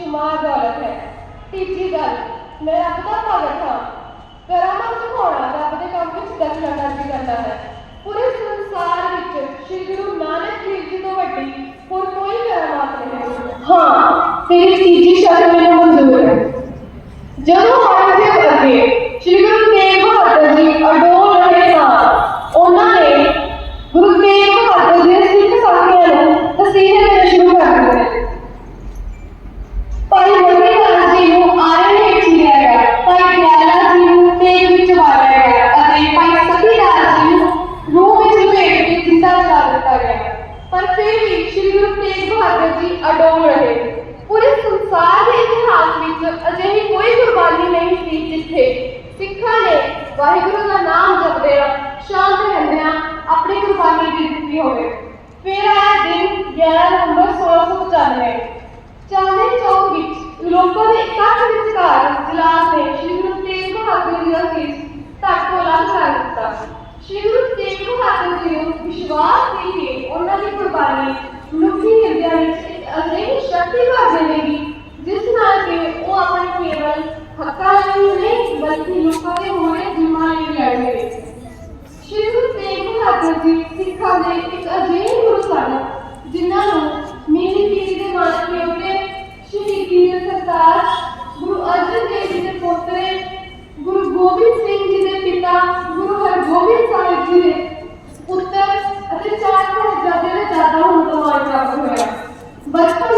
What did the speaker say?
ਸ਼ੁਮਾਰ ਦੌਲਤ ਹੈ, ਤੀਜੀ ਗੱਲ, ਮੈਂ ਰੱਬ ਦਾ ਭਗਤ ਹਾਂ ਕਰਾਮਾਤ ਦਿਖਾਉਣਾ ਰੱਬ ਦੇ ਕੰਮ ਵਿੱਚ ਦਖਲਅੰਦਾਜ਼ੀ ਕਰਦਾ ਹੈ। ਪੂਰੇ ਸੰਸਾਰ ਵਿੱਚ ਸ੍ਰੀ ਗੁਰੂ ਨਾਨਕ ਦੇਵ ਜੀ ਤੋਂ ਵੱਡੀ ਹੋਰ ਕੋਈ ਕਰਾਮਾਤ ਨਹੀਂ ਹੈ। ਹਾਂ ਤੇਰੀ ਤੀਜੀ ਸ਼ਰਤ ਮੈਨੂੰ ਮਨਜ਼ੂਰ ਹੈ ਜਦੋਂ ਔਰੰਗਜ਼ੇਬ ਅੱਗੇ ਸ੍ਰੀ ਗੁਰੂ ਤੇਗ ਬਹਾਦਰ ਜੀ ਅਡੋਲ ਰਹੇ ਤਾਂ ਉਹਨਾਂ ਨੇ ਗੁਰੂ ਤੇਗ ਬਹਾਦਰ ਜੀ ਦੇ ਸਿੱਖ ਸਾਥੀਆਂ ਨੂੰ ਤਸੀਹੇ ਦੇਣੇ ਸ਼ੁਰੂ ਕਰ ਦਿੱਤੇ ਭਾਈ ਮੋਤੀ ਲਾਲ ਜੀ ਨੂੰ ਆਰੇ ਹੇਠ ਚੀਰਿਆ ਗਿਆ ਭਾਈ ਦਿਆਲਾ ਜੀ ਨੂੰ ਤੇਗ ਵਿੱਚ ਮਾਰਿਆ ਗਿਆ ਅਤੇ ਭਾਈ ਸਤੀ ਲਾਲ ਜੀ ਨੂੰ ਰੂਹ ਵਿੱਚ ਲਪੇਟ ਕੇ ਜਿੰਦਾ ਜਲਾ ਦਿੱਤਾ ਗਿਆ ਪਰ ਫਿਰ ਵੀ ਸ੍ਰੀ ਗੁਰੂ ਤੇਗ ਬਹਾਦਰ ਜੀ ਅਡੋਲ ਰਹੇ। ਪੂਰੇ ਸੰਸਾਰ ਦੇ ਇਤਿਹਾਸ ਵਿੱਚ ਅਜਿਹੀ ਕੋਈ ਕੁਰਬਾਨੀ ਨਹੀਂ ਸੀ ਜਿੱਥੇ ਸਿੱਖਾਂ ਨੇ ਵਾਹਿਗੁਰੂ ਦਾ ਨਾਮ ਜਪਦਿਆਂ ਸ਼ਾਂਤ ਰਹਿੰਦਿਆਂ ਆਪਣੀ ਕੁਰਬਾਨੀ ਦੀ ਦਿੱਤੀ ਹੋਵੇ। ਫਿਰ ਆਇਆ ਦਿਨ 11 ਨਵੰਬਰ 1695 ਚਾਂਦੇ ਚੌਕ ਵਿੱਚ ਲੋਕਾਂ ਦੇ ਇਕੱਠ ਵਿਚਕਾਰ ਜਲਾਸ ਨੇ ਸ਼੍ਰੀ ਗੁਰੂ ਤੇਗ ਬਹਾਦਰ ਜੀ ਦਾ ਸੀਸ ਧੱਕ ਤੋਂ ਅਲੱਗ ਕਰ ਦਿੱਤਾ ਸ਼੍ਰੀ ਗੁਰੂ ਤੇਗ ਬਹਾਦਰ ਜੀ ਨੂੰ ਵਿਸ਼ਵਾਸ ਸੀ ਕਿ ਉਹਨਾਂ ਦੀ ਕੁਰਬਾਨੀ ਮਨੁੱਖੀ ਹਿਰਦਿਆਂ ਵਿੱਚ ਇੱਕ ਅਜਿਹੀ ਸ਼ਕਤੀ ਭਰ ਦੇਵੇਗੀ ਜਿਸ ਨਾਲ ਕਿ ਉਹ ਆਪਣੇ ਕੇਵਲ ਹੱਕਾਂ ਲਈ ਹੀ ਲੋਕਾਂ ਦੇ ਹੋਣੇ ਜੁਰਮਾਂ ਲਈ ਸ਼੍ਰੀ ਗੁਰੂ ਤੇਗ ਬਹਾਦਰ ਜੀ ਸਿੱਖਾਂ ਦੇ ਇੱਕ ਅਜਿਹੇ ਗੁਰੂ ਸਨ, ਜਿਨ੍ਹਾਂ ਨੂੰ ਮੀਰੀ ਪੀਰੀ ਦੇ ਮਾਲਕ ਪਿਓਕੇ ਸ਼ਹੀਦੀ ਦੇ ਸਰਤਾਜ ਗੁਰੂ ਅਰਜਨ ਦੇਵ ਜੀ ਦੇ ਪੋਤਰੇ, ਗੁਰੂ ਗੋਬਿੰਦ ਸਿੰਘ ਜੀ ਦੇ ਪਿਤਾ ਗੁਰੂ ਹਰਗੋਬਿੰਦ ਸਾਹਿਬ ਜੀ ਦੇ ਪੁੱਤਰ ਅਤੇ ਚਾਰ ਸਾਹਿਬਜ਼ਾਦੇ ਦੇ ਦਾਦਾ ਹੋਣ ਦਾ ਮਾਣ ਪ੍ਰਾਪਤ ਹੋਇਆ। ਬਚਪਨ